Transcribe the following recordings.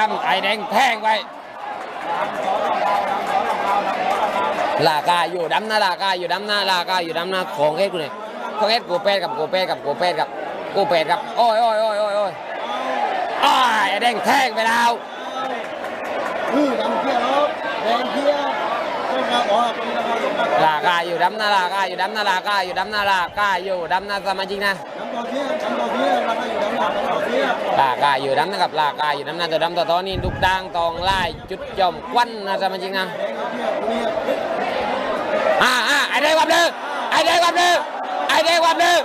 ดำไอ้แดงแทงไปลากาอยู่ดำนะลากาอยู่ดำนะลากาอยู่ดำนะของเอ็ดกูเนี่ยของเอ็ดกูเป็ดกับกูเป็ดกับกูเป็ดกับกูเป็ดกับโอ้ยโอ้ยโอ้ยโอ้ยโอ้ยอ้ายไอ้แดงแทงไปแล้ว คือดำเขียวแดงเขียวต้องการอ๋อตรงนี้นะครับต้องการ ลากาอยู่ดำนะลากาอยู่ดำนะลากาอยู่ดำนะลากาอยู่ดำนะสมาชิกนะดำตัวเขียวดำตัวเขียวเราก็อยู่ดำหลังดำตัวเขียวลากาอยู่ดำนะครับลากาอยู่ดำนะตัวดำตัวโตนี่ดุกดังตองไล่จุดจอมควันนะสมาชิกนะอ่าอ่าไอ้แดงวับเลยไอ้แดงวับเลยไอ้แดงวับเลย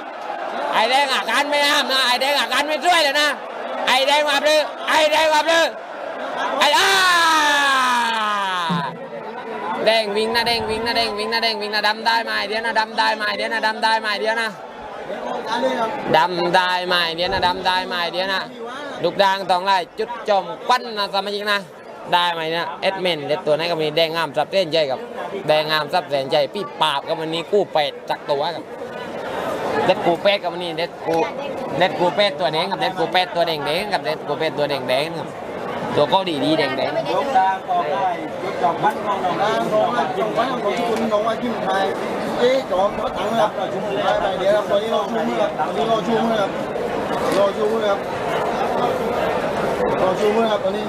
ไอ้แดงอาการไม่ห้ามนะไอ้แดงอาการไม่ช่วยเลยนะไอ้แดงวับเลยไอ้แดงวับเลยไอ้อ้า แดงวิ่งนะแดงวิ่งนะแดงวิ่งนะแดงวิ่งนะดำได้ไหมเดี๋ยวนะดำได้ไหมเดี๋ยวนะดำได้ไหมเดี๋ยวนะดำได้ไหมเดี๋ยวนะดำได้ไหมเดี๋ยวนะลูกดังตองไล่จุดจมควันนะสมาชิกนะได้ไหมเนี่ยเอ็ดเมนเด็ดตัวไหนก็มีแดงงามสับเส้นใจกับแดงงามสับเส้นใจพี่ปราบก็มันนี้กู้เป็ดจักตัวกับเด็ดกูเป็ดก็มันนี้เด็ดกูเด็ดกูเป็ดตัวแดงกับเด็ดกูเป็ดตัวแดงแดงกับเด็ดกูเป็ดตัวแดงแดงครับ ตัวก็ดีดีแดงแดงยกดางต่อได้ยกดอกบ้านมองดอกดางตรงว่าตรงว่าของคุณตรงว่าจิ้มไทยเอ๊ะจอมเขาตังครับชุ่มไปไปเดี๋ยวครับตอนนี้เราชุ่มครับตอนนี้เราชุ่มครับเราชุ่มครับเราชุ่มครับตอนนี้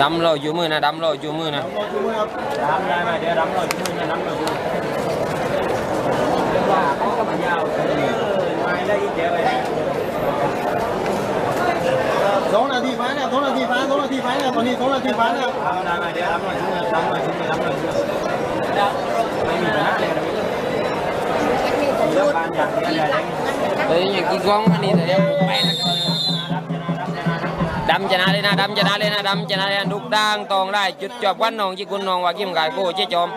ดำเราอยู่มือนะดำเราอยู่มือนะเราชุ่มครับดำได้ไหมเดี๋ยวดำหน่อยช่วยเนี่ยดำหน่อยว่าเขาก็มันยาวไม่ได้อีกเดี๋ยวไป สองนาทีฟ้าเนี่ยสองนาทีฟ้าสองนาทีฟ้า เนี่ยตอนนี้สองนาทีฟ้าเนี่ยดำได้ไหมเดี๋ยวรับหน่อยช่วยดำหน่อยช่วยรับหน่อยช่วยไม่มีปัญหาเลยเรื่องการอย่างนี้อะไรเฮ้ยอย่างกินกล้องอันนี้เดี๋ยวไปนะำชนะเลยนะดำชนะเลยนะดำชนะเลยนะดุกดังตองได้จุดจบวันนองจีกุนนองว่ากิมกายโก้เจ๊จอม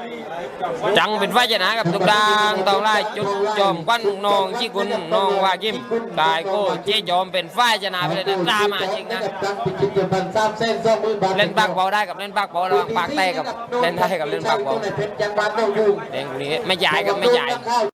จังเป็นฝ่ายชนะกับทุกดังตองไล่จุดจอมวันนองจีกุนนองว่ากิมกายโก้เจ๊จอมเป็นฝ่ายชนะไปเลยนะตามมาจริงนะเดียวกันสามเส้นสองหมื่นบาทเล่นปากเบาได้กับเล่นปากเบาระหว่างปากแตกกับเล่นได้กับเล่นปากเบาเพชรยังบาเราอยู่เด้งคนนี้ไม่จ่ายกับไม่จ่าย